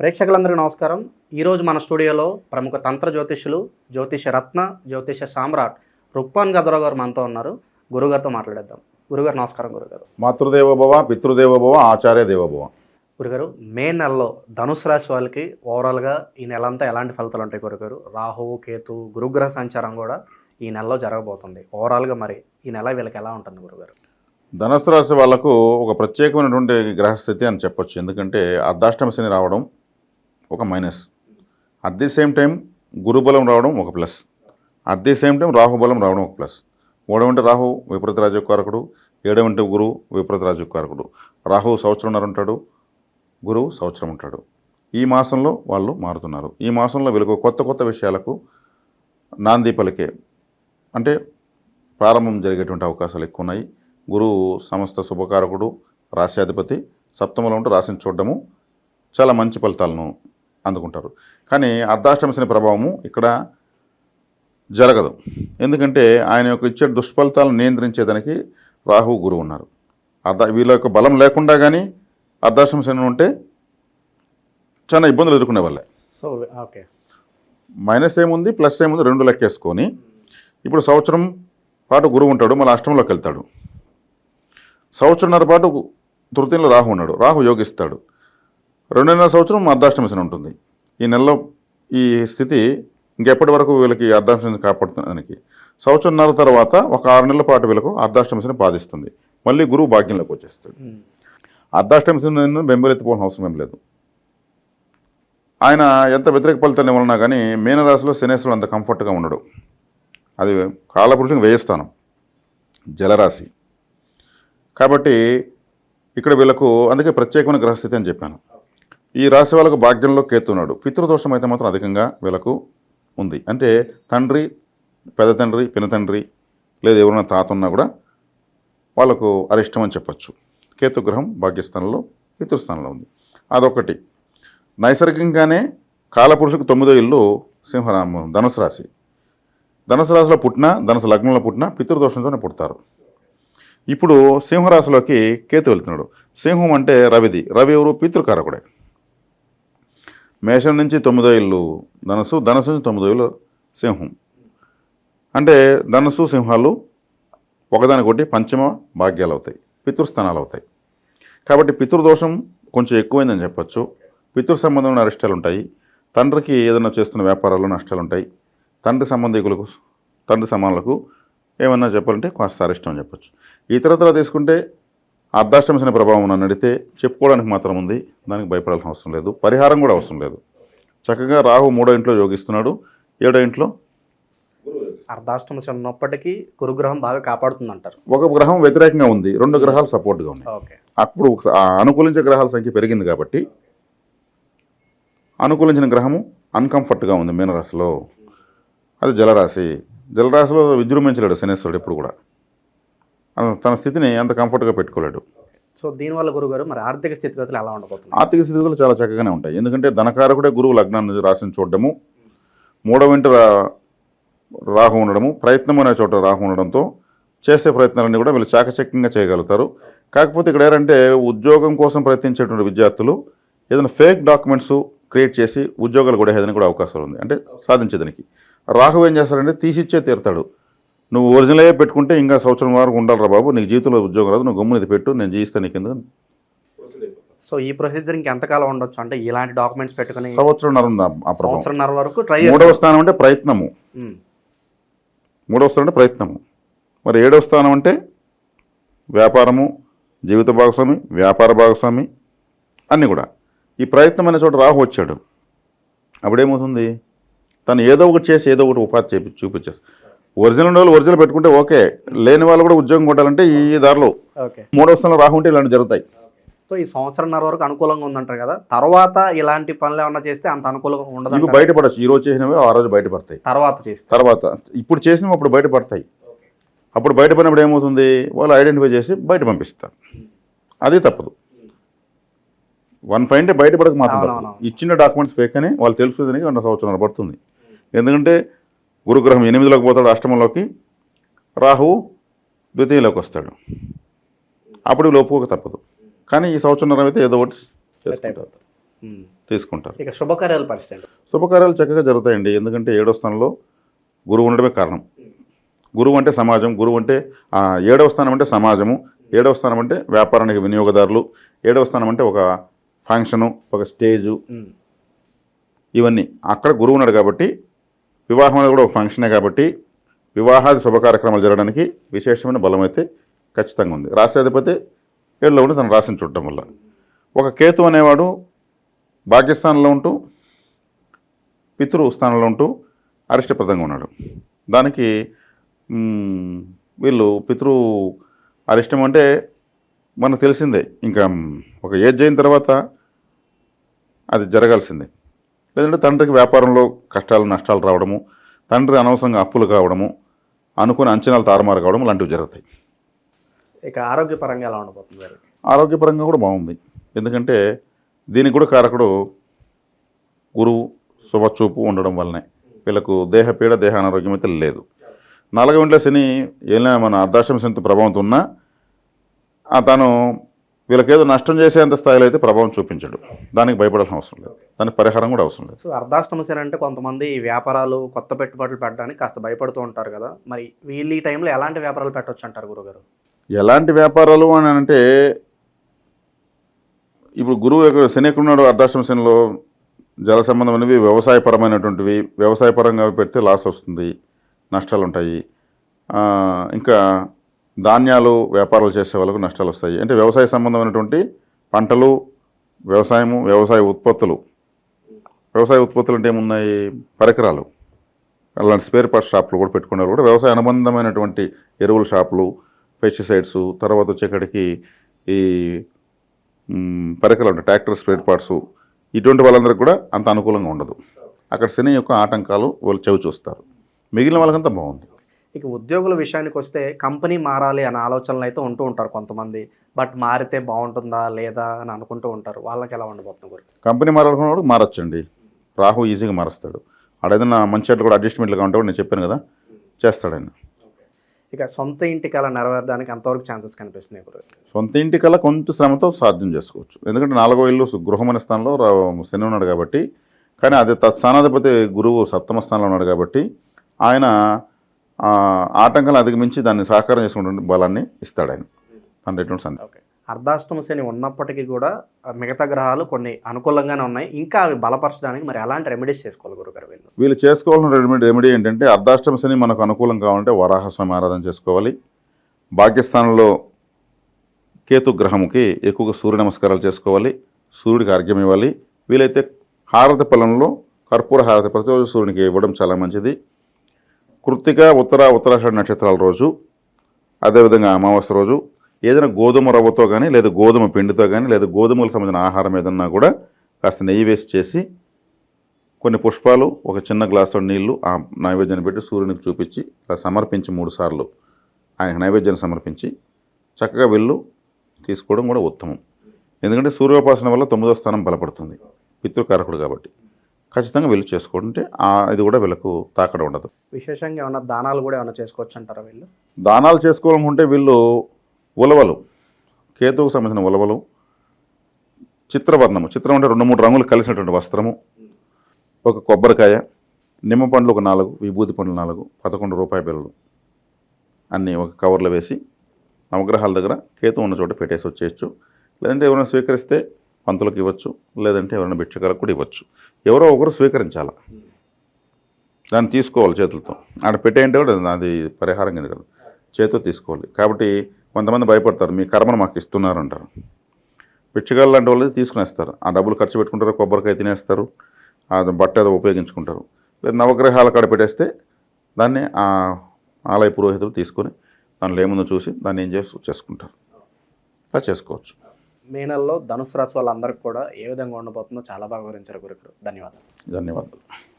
ప్రేక్షకులందరికీ నమస్కారం. ఈరోజు మన స్టూడియోలో ప్రముఖ తంత్ర జ్యోతిష్యులు జ్యోతిష రత్న జ్యోతిష సామ్రాట్ రుక్మాన్ గదరావు గారు మనతో ఉన్నారు. గురుగారితో మాట్లాడేద్దాం. గురుగారు నమస్కారం గురుగారు. మాతృదేవోభవ పితృదేవోభవ ఆచార్య దేవోభవ. గురుగారు మే నెలలో ధనుసు రాశి వాళ్ళకి ఓవరాల్గా ఈ నెల అంతా ఎలాంటి ఫలితాలు ఉంటాయి గురుగారు? రాహువు కేతు గురుగ్రహ సంచారం కూడా ఈ నెలలో జరగబోతుంది. ఓవరాల్గా మరి ఈ నెల వీళ్ళకి ఎలా ఉంటుంది గురుగారు? ధనుసు రాశి వాళ్ళకు ఒక ప్రత్యేకమైనటువంటి గ్రహస్థితి అని చెప్పొచ్చు. ఎందుకంటే అర్ధాష్టమ శని రావడం ఒక minus. At the same time గురుబలం రావడం ఒక plus. At the same time రాహుబలం రావడం ఒక ప్లస్. మూడవంటి రాహు విపరీత రాజకారకుడు ఏడవంటి గురువు విపరీత రాజకారకుడు రాహు సంవత్సరంన్నర ఉంటాడు గురువు సంవత్సరం ఉంటాడు. ఈ మాసంలో వాళ్ళు మారుతున్నారు. ఈ మాసంలో వీళ్ళకు కొత్త కొత్త విషయాలకు నాంది పలికే అంటే ప్రారంభం జరిగేటువంటి అవకాశాలు ఎక్కువ ఉన్నాయి గురువు సమస్త శుభకారకుడు రాశ్యాధిపతి సప్తమలో ఉంటే రాశిని చూడడము చాలా మంచి ఫలితాలను అందుకుంటారు. కానీ అర్ధాష్టమ శని ప్రభావము ఇక్కడ జరగదు. ఎందుకంటే ఆయన యొక్క ఇచ్చే దుష్ఫలితాలను నియంత్రించేదానికి రాహు గురువు ఉన్నారు. అర్ధ వీళ్ళ యొక్క బలం లేకుండా కానీ అర్ధాష్టమ శని ఉంటే చాలా ఇబ్బందులు ఎదుర్కొనే వాళ్ళే. So okay. మైనస్ ఏముంది ప్లస్ ఏముంది రెండు లెక్కేసుకొని ఇప్పుడు సంవత్సరం పాటు గురువు ఉంటాడు మళ్ళీ అష్టంలోకి వెళ్తాడు. సంవత్సరంన్నర పాటు తృతీయంలో రాహు ఉన్నాడు రాహు యోగిస్తాడు. రెండున్నర సంవత్సరం అర్ధాష్టమశని ఉంటుంది. ఈ నెలలో ఈ స్థితి ఇంకెప్పటి వరకు వీళ్ళకి అర్ధాష్టమశని కాపాడుతానికి సంవత్సరంన్నర తర్వాత ఒక ఆరు నెలల పాటు వీళ్ళకు అర్ధాష్టమశని బాధిస్తుంది. మళ్ళీ గురువు భాగ్యంలోకి వచ్చేస్తాడు. అర్ధాష్టమశని బెంబలెత్తిపోవాల్సిన అవసరం ఏం లేదు. ఆయన ఎంత వ్యతిరేక ఫలితాన్ని ఇవ్వాలన్నా కానీ మీనరాశిలో శనేశ్వరుడు అంత కంఫర్ట్గా ఉండడు. అది కాలపురుషునికి వేయిస్తాను జలరాశి. కాబట్టి ఇక్కడ వీళ్ళకు అందుకే ప్రత్యేకమైన గ్రహస్థితి అని చెప్పాను. ఈ రాశి వాళ్ళకు భాగ్యంలో కేతున్నాడు పితృదోషం అయితే మాత్రం అధికంగా వీళ్ళకు ఉంది. అంటే తండ్రి పెద్ద తండ్రి పిన తండ్రి లేదా ఎవరైనా తాత ఉన్నా కూడా వాళ్ళకు అరిష్టం అని చెప్పచ్చు. కేతుగ్రహం భాగ్యస్థానంలో పితృస్థానంలో ఉంది. అదొకటి. నైసర్గికంగానే కాలపురుషులకు తొమ్మిదో ఇల్లు సింహరామ ధనుసు రాశి. ధనుసు రాశిలో పుట్టినా ధనుసు లగ్నంలో పుట్టినా పితృదోషంతోనే పుడతారు. ఇప్పుడు సింహరాశిలోకి కేతు వెళ్తున్నాడు. సింహం అంటే రవిది. రవి ఎవరు? పితృకారకుడే. మేషం నుంచి తొమ్మిదో ఇల్లు ధనస్సు ధనుసు నుంచి తొమ్మిదో ఇల్లు సింహం. అంటే ధనస్సు సింహాలు ఒకదానికొకటి పంచమ భాగ్యాలు అవుతాయి పితృస్థానాలు అవుతాయి కాబట్టి పితృదోషం కొంచెం ఎక్కువైందని చెప్పొచ్చు. పితృ సంబంధమైన అరిష్టాలు ఉంటాయి తండ్రికి ఏదైనా చేస్తున్న వ్యాపారాల్లో నష్టాలు ఉంటాయి తండ్రి సంబంధికులకు తండ్రి సమానులకు ఏమన్నా చెప్పాలంటే కాస్త అరిష్టం అని చెప్పొచ్చు. ఇతరత్ర తీసుకుంటే అర్ధాష్టమ శని ప్రభావం అడిగితే చెప్పుకోవడానికి మాత్రం ఉంది. దానికి భయపడాల్సిన అవసరం లేదు. పరిహారం కూడా అవసరం లేదు. చక్కగా రాహు మూడో ఇంట్లో యోగిస్తున్నాడు. ఏడో ఇంట్లో? అర్ధాష్టమ ఉన్నప్పటికీ గురుగ్రహం బాగా కాపాడుతుంది అంటారు ఒక గ్రహం వ్యతిరేకంగా ఉంది. రెండు గ్రహాలు సపోర్ట్గా ఉన్నాయి. అప్పుడు అనుకూలించే గ్రహాల సంఖ్య పెరిగింది కాబట్టి అనుకూలించిన గ్రహము అన్కంఫర్ట్గా ఉంది మీనరాశిలో. అది జలరాశి. జలరాశిలో విజృంభించలేడు శనేశ్వరుడు ఎప్పుడు కూడా. తన స్థితిని అంత కంఫర్ట్గా పెట్టుకోలేడు. సో దీనివల్ల గురుగారు మరి ఆర్థిక స్థితిగతులు ఎలా ఉండబోతుంది ఆర్థిక స్థితిగతులు చాలా చక్కగానే ఉంటాయి. ఎందుకంటే ధనకారకుడే గురువు లగ్నాన్ని రాశిని చూడడము మూడవ ఇంటి రాహు ఉండడము ప్రయత్నం అనే చోట రాహు ఉండడంతో చేసే ప్రయత్నాలన్నీ కూడా వీళ్ళు చాకచక్యంగా చేయగలుగుతారు. కాకపోతే ఇక్కడ ఏంటంటే ఉద్యోగం కోసం ప్రయత్నించేటువంటి విద్యార్థులు ఏదైనా ఫేక్ డాక్యుమెంట్స్ క్రియేట్ చేసి ఉద్యోగాలు కూడా ఏదైనా కూడా అవకాశాలు ఉంది. అంటే సాధించేదానికి. రాహు ఏం చేస్తాడంటే తీసిచ్చే తీరుతాడు. నువ్వు ఒరిజినలే పెట్టుకుంటే ఇంకా సంవత్సరం వరకు ఉండాలిరా బాబు. నీకు జీవితంలో ఉద్యోగం రాదు. నువ్వు గమ్మున ఇది పెట్టు. నేను జీవిస్తాను నీకు ఎందుకు సో ఈ ప్రొసీజర్ ఇంకెంతకాలం ఉండొచ్చు? అంటే ఇలాంటి డాక్యుమెంట్స్ పెట్టుకుని సంవత్సరంన్నర ఉంది ఆ- ప్రభావం? సంవత్సరంన్నర వరకు ట్రై మూడవ స్థానం అంటే ప్రయత్నము. మూడవ స్థానం అంటే ప్రయత్నము. మరి ఏడవ స్థానం అంటే వ్యాపారము జీవిత భాగస్వామి వ్యాపార భాగస్వామి అన్నీ కూడా. ఈ ప్రయత్నం అనే చోట రాహు వచ్చాడు. అప్పుడేమవుతుంది? తను ఏదో ఒకటి చేసి ఏదో ఒకటి ఉపాధి చేపి చూపించేసి ఒరిజినల్ ఉన్న వాళ్ళు ఒరిజినల్ పెట్టుకుంటే ఓకే. లేని వాళ్ళు కూడా ఉద్యోగం కొట్టాలంటే ఈ దారిలో స్థానంలో రాహు ఉంటే ఇలాంటివి జరుగుతాయి. సో ఈ సంవత్సరంన్నర వరకు అనుకూలంగా ఉందంటారు కదా. తర్వాత ఇలాంటి పనులు ఏమన్నా చేస్తే అంత అనుకూలంగా ఉండదు బయటపడచ్చు. ఈ రోజు చేసినవి ఆ రోజు బయటపడతాయి. తర్వాత చేస్తే. తర్వాత ఇప్పుడు చేసినవి అప్పుడు బయటపడతాయి. అప్పుడు బయటపడినప్పుడు ఏమవుతుంది? వాళ్ళు ఐడెంటిఫై చేసి బయట పంపిస్తారు. అది తప్పదు. వన్ ఫైవ్ అంటే బయటపడక మాత్రం. ఇచ్చిన డాక్యుమెంట్స్ ఫేక్ అని వాళ్ళు తెలుసుదని వంద సంవత్సరాలు పడుతుంది. ఎందుకంటే గురుగ్రహం ఎనిమిదిలోకి పోతాడు అష్టమంలోకి. రాహువు ద్వితీయలోకి వస్తాడు. అప్పుడు ఒప్పుకోక తప్పదు. కానీ ఈ సంవత్సరం అయితే ఏదో ఒకటి చేసుకుంటారు ఉమ్. తీసుకుంటారు. ఇక శుభకార్యాల పరిస్థితి? శుభకార్యాలు చక్కగా జరుగుతాయండి. ఎందుకంటే ఏడవ స్థానంలో గురువు ఉండడమే కారణం. గురువు అంటే సమాజం. గురువు అంటే ఏడవ స్థానం అంటే సమాజము. ఏడవ స్థానం అంటే వ్యాపారానికి వినియోగదారులు. ఏడవ స్థానం అంటే ఒక ఫంక్షను ఒక స్టేజు. ఉమ్. ఇవన్నీ. అక్కడ గురువు ఉన్నాడు కాబట్టి వివాహం అనేది కూడా ఒక ఫంక్షనే కాబట్టి వివాహాది శుభ కార్యక్రమాలు జరగడానికి విశేషమైన బలం అయితే ఖచ్చితంగా ఉంది. రాష్ట్రాధిపతి ఏళ్ళలో ఉండి తను రాశిని చూడటం వల్ల. ఒక కేతు అనేవాడు భాగ్యస్థానంలో ఉంటూ పితృ స్థానంలో ఉంటూ అరిష్టప్రదంగా ఉన్నాడు. దానికి వీళ్ళు పితృ అరిష్టం అంటే మనకు తెలిసిందే. ఇంకా ఒక ఏజ్ అయిన తర్వాత అది జరగాల్సిందే. లేదంటే తండ్రికి వ్యాపారంలో కష్టాలు నష్టాలు రావడము తండ్రి అనవసరంగా అప్పులు కావడము అనుకుని అంచనాలు తారుమారు కావడం లాంటివి జరుగుతాయి. ఇక ఆరోగ్యపరంగా ఎలా ఉండబోతుంది ఆరోగ్యపరంగా కూడా బాగుంది. ఎందుకంటే దీనికి కూడా కారకుడు గురువు శుభచూపు ఉండడం వల్లనే. వీళ్ళకు దేహపీడ దేహ అనారోగ్యం అయితే లేదు. నాలుగవ ఇంట్లో శని ఏదైనా మన అర్ధాశ్రమ శనితో ప్రభావం ఉన్నా ఆ తాను వీళ్ళకేదో నష్టం చేసేంత స్థాయిలో అయితే ప్రభావం చూపించడు. దానికి భయపడాల్సిన అవసరం లేదు. దానికి పరిహారం కూడా అవసరం లేదు. సో అర్ధాష్టమ శని అంటే కొంతమంది వ్యాపారాలు కొత్త పెట్టుబడులు పెట్టడానికి కాస్త భయపడుతూ ఉంటారు కదా. మరి వీళ్ళు ఈ టైంలో ఎలాంటి వ్యాపారాలు పెట్టవచ్చు అంటారు గురుగారు? ఎలాంటి వ్యాపారాలు అని అంటే ఇప్పుడు గురువు శని ఎక్కడున్నాడు అర్ధాశ్రమ శనిలో జల సంబంధమైనవి వ్యవసాయపరమైనటువంటివి. వ్యవసాయపరంగా పెడితే లాస్ వస్తుంది నష్టాలు ఉంటాయి ఇంకా ధాన్యాలు వ్యాపారాలు చేసే వాళ్ళకు నష్టాలు వస్తాయి. అంటే వ్యవసాయ సంబంధమైనటువంటి పంటలు వ్యవసాయము వ్యవసాయ ఉత్పత్తులు. వ్యవసాయ ఉత్పత్తులు అంటే ఏమున్నాయి? పరికరాలు. అలాంటి స్పేర్ పార్ట్స్ షాపులు కూడా పెట్టుకునే కూడా వ్యవసాయ అనుబంధమైనటువంటి ఎరువుల షాపులు పెస్టిసైడ్స్ తర్వాత వచ్చేకాడికి ఈ పరికరాలు ఉంటాయి ట్రాక్టర్ స్పేర్ పార్ట్స్ ఇటువంటి వాళ్ళందరికీ కూడా అంత అనుకూలంగా ఉండదు. అక్కడ శని యొక్క ఆటంకాలు వాళ్ళు చవి చూస్తారు మిగిలిన వాళ్ళకంతా బాగుంది. ఇక ఉద్యోగుల విషయానికి వస్తే కంపెనీ మారాలి అనే ఆలోచనలు అయితే ఉంటూ ఉంటారు కొంతమంది. బట్ మారితే బాగుంటుందా లేదా అని అనుకుంటూ ఉంటారు. వాళ్ళకి ఎలా ఉండబోతుంది గురు కంపెనీ మారాలనుకున్నప్పుడు మారచ్చండి. రాహు ఈజీగా మారుస్తాడు. ఆడేదన్నా మంచి అట్లు కూడా అడ్జస్ట్మెంట్లుగా ఉంటే నేను చెప్పాను కదా చేస్తాడు ఆయన. ఇక సొంత ఇంటికి అలా నెరవేరడానికి ఎంతవరకు ఛాన్సెస్ కనిపిస్తున్నాయి గురు సొంత ఇంటికల్లా కొంత శ్రమతో సాధ్యం చేసుకోవచ్చు. ఎందుకంటే నాలుగో ఇల్లు గృహమైన స్థానంలో శని ఉన్నాడు కాబట్టి కానీ అదే తత్స్థానాధిపతి గురువు సప్తమ స్థానంలో ఉన్నాడు కాబట్టి ఆయన ఆ, ఆటంకాలను అధిగమించి దాన్ని సహకారం చేసుకునే బలాన్ని ఇస్తాడు ఆయన. సందేహం ఓకే. అర్ధాష్టమ శని ఉన్నప్పటికీ కూడా మిగతా గ్రహాలు కొన్ని అనుకూలంగానే ఉన్నాయి. ఇంకా అవి బలపరచడానికి మరి ఎలాంటి రెమెడీస్ చేసుకోవాలి గురుగారు వీళ్ళు వీళ్ళు చేసుకోవాల్సిన రెమెడీ రెమెడీ ఏంటంటే అర్ధాష్టమ శని మనకు అనుకూలం కావాలంటే వరాహస్వామి ఆరాధన చేసుకోవాలి. భాగ్యస్థానంలో కేతు గ్రహముకి ఎక్కువగా సూర్య నమస్కారాలు చేసుకోవాలి. సూర్యుడికి అర్ఘ్యం ఇవ్వాలి. వీలైతే హారతి పొలంలో కర్పూర హారతి ప్రతిరోజు సూర్యునికి ఇవ్వడం చాలా మంచిది. కృత్తిక ఉత్తర ఉత్తరాషాఢ నక్షత్రాల రోజు అదేవిధంగా అమావాస్య రోజు ఏదైనా గోధుమ రవ్వతో కానీ లేదా గోధుమ పిండితో కానీ లేదా గోధుమలకు సంబంధించిన ఆహారం ఏదన్నా కూడా కాస్త నెయ్యి వేసి చేసి కొన్ని పుష్పాలు ఒక చిన్న గ్లాసులో నీళ్ళు ఆ నైవేద్యాన్ని పెట్టి సూర్యునికి చూపించి ఇలా సమర్పించి మూడు సార్లు ఆయన నైవేద్యాన్ని సమర్పించి చక్కగా వెళ్ళు తీసుకోవడం కూడా ఉత్తమం. ఎందుకంటే సూర్యోపాసన వల్ల తొమ్మిదో స్థానం బలపడుతుంది. పితృకారకుడు కాబట్టి. ఖచ్చితంగా వెళ్ళి చేసుకుంటే ఆ ఇది కూడా వీళ్ళకు తాకడం ఉండదు. విశేషంగా ఏమైనా దానాలు కూడా ఏమైనా చేసుకోవచ్చు అంటారా వీళ్ళు? దానాలు చేసుకోవాలనుకుంటే వీళ్ళు ఉలవలు కేతువుకు సంబంధించిన ఉలవలు చిత్రవర్ణము. చిత్రం అంటే రెండు మూడు రంగులు కలిసినటువంటి వస్త్రము. ఒక కొబ్బరికాయ నిమ్మ పండ్లు ఒక నాలుగు విభూతి పండ్లు నాలుగు పదకొండు రూపాయి బిళ్ళలు అన్నీ ఒక కవర్లో వేసి నవగ్రహాల దగ్గర కేతు ఉన్న చోట పెట్టేసి వచ్చేయచ్చు. లేదంటే ఎవరైనా స్వీకరిస్తే పంతులకు ఇవ్వచ్చు లేదంటే ఎవరైనా భిక్షకాలకు కూడా ఇవ్వచ్చు. ఎవరో ఒకరు స్వీకరించాలి? దాన్ని తీసుకోవాలి చేతులతో. ఆడ పెట్టేయంటే కూడా అది పరిహారం కింద కదా. చేతితో తీసుకోవాలి. కాబట్టి కొంతమంది భయపడతారు మీ కర్మను మాకు ఇస్తున్నారు అంటారు పిచ్చిగాళ్ళు లాంటి వాళ్ళు తీసుకునేస్తారు. ఆ డబ్బులు ఖర్చు పెట్టుకుంటారు కొబ్బరికాయ తినేస్తారు ఆ బట్ట ఏదో ఉపయోగించుకుంటారు. లేదా నవగ్రహాల కాడ పెట్టేస్తే దాన్ని ఆ ఆలయ పురోహితులు తీసుకొని దానిలో ఏముందో చూసి దాన్ని ఏం చేసి చేసుకుంటారు. అలా చేసుకోవచ్చు. మే నెలలో ధనుసు రాశి వాళ్ళందరికీ కూడా ఏ విధంగా ఉండబోతుందో చాలా బాగా వివరించారు గురుగారు. ధన్యవాదాలు. ధన్యవాదాలు.